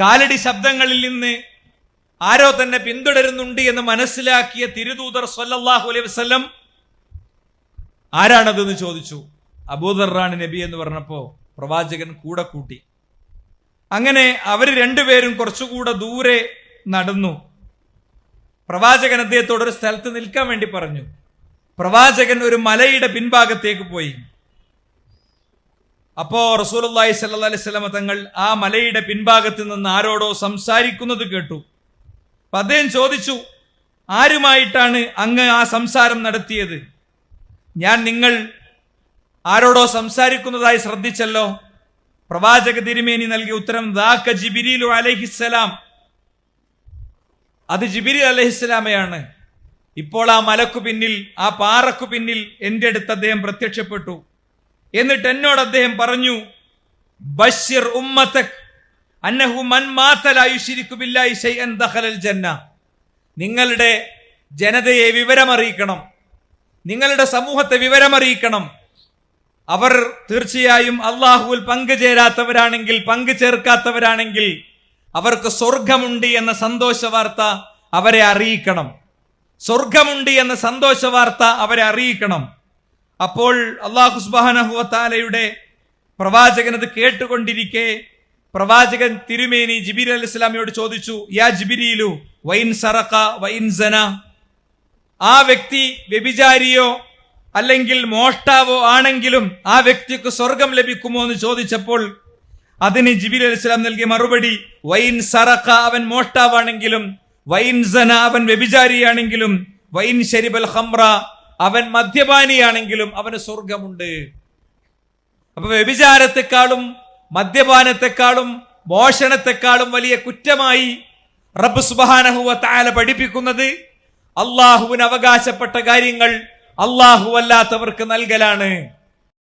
കാലടി ശബ്ദങ്ങളിൽ നിന്ന് ആരോ തന്നെ പിന്തുടരുന്നുണ്ട് എന്ന് മനസ്സിലാക്കിയ തിരുദൂതർ സല്ലല്ലാഹു അലൈഹി വസ്ലം ആരാണതെന്ന് ചോദിച്ചു. അബൂദർറാണ് നബി എന്ന് പറഞ്ഞപ്പോ പ്രവാചകൻ കൂടെ കൂട്ടി. അങ്ങനെ അവർ രണ്ടുപേരും കുറച്ചുകൂടെ ദൂരെ നടന്നു. പ്രവാചകൻ അദ്ദേഹത്തോട് ഒരു സ്ഥലത്ത് നിൽക്കാൻ വേണ്ടി പറഞ്ഞു. പ്രവാചകൻ ഒരു മലയുടെ പിൻഭാഗത്തേക്ക് പോയി. അപ്പോ സ്വല്ലല്ലാഹി അലൈഹി വസല്ലമ തങ്ങൾ ആ മലയുടെ പിൻഭാഗത്ത് നിന്ന് ആരോടോ സംസാരിക്കുന്നത് കേട്ടു. അപ്പൊ അദ്ദേഹം ചോദിച്ചു ആരുമായിട്ടാണ് അങ്ങ് ആ സംസാരം നടത്തിയത്? ഞാൻ നിങ്ങൾ ആരോടോ സംസാരിക്കുന്നതായി ശ്രദ്ധിച്ചല്ലോ. പ്രവാചക തിരുമേനി നൽകിയ ഉത്തരം ദാക്ക ജിബിരിലു അലഹിസ്സലാം അത് ജിബിരി അലഹിസ്സലാമയാണ് ഇപ്പോൾ ആ മലക്കു പിന്നിൽ ആ പാറക്കു പിന്നിൽ എന്റെ അടുത്ത് അദ്ദേഹം പ്രത്യക്ഷപ്പെട്ടു. എന്നിട്ട് എന്നോട് അദ്ദേഹം പറഞ്ഞു ബഷിർ ഉമ്മത്തക് അന്നഹു മൻ മാത്തലായുഷിരിക്കു ബില്ലാഹി ശൈഅൻ ദഖലൽ ജന്ന. നിങ്ങളുടെ ജനതയെ വിവരമറിയിക്കണം. നിങ്ങളുടെ സമൂഹത്തെ വിവരമറിയിക്കണം. അവർ തീർച്ചയായും അള്ളാഹുവിൽ പങ്കുചേരാത്തവരാണെങ്കിൽ പങ്കു ചേർക്കാത്തവരാണെങ്കിൽ അവർക്ക് സ്വർഗമുണ്ട് എന്ന സന്തോഷ വാർത്ത അവരെ അറിയിക്കണം. സ്വർഗമുണ്ട് എന്ന സന്തോഷ വാർത്ത അവരെ അറിയിക്കണം. അപ്പോൾ അള്ളാഹുസ്ബാനഹുവത്താലയുടെ പ്രവാചകൻ അത് കേട്ടുകൊണ്ടിരിക്കെ പ്രവാചകൻ തിരുമേനി ജിബിർ അലി ഇസ്ലാമിയോട് ചോദിച്ചു യാ ജിബിരിയിലു വൈൻ സറക്ക വൈൻ സന? ആ വ്യക്തി വ്യഭിചാരിയോ അല്ലെങ്കിൽ മോഷ്ടാവോ ആണെങ്കിലും ആ വ്യക്തിക്ക് സ്വർഗം ലഭിക്കുമോ എന്ന് ചോദിച്ചപ്പോൾ അതിന് ജിബിൽ അലി ഇസ്ലാം നൽകിയ മറുപടി വൈൻ സറക്ക അവൻ മോഷ്ടാവാണെങ്കിലും വൈൻ സന അവൻ വ്യഭിചാരിയാണെങ്കിലും വൈൻ ഷെരിബൽ ഹംറ അവൻ മദ്യപാനിയാണെങ്കിലും അവന് സ്വർഗമുണ്ട് അപ്പൊ വ്യഭിചാരത്തെക്കാളും മദ്യപാനത്തെക്കാളും മോഷണത്തെക്കാളും വലിയ കുറ്റമായി റബ്ബ് സുബാനഹുവ താല പഠിപ്പിക്കുന്നത് അള്ളാഹുവിന് അവകാശപ്പെട്ട കാര്യങ്ങൾ അള്ളാഹു അല്ലാത്തവർക്ക് നൽകലാണ്.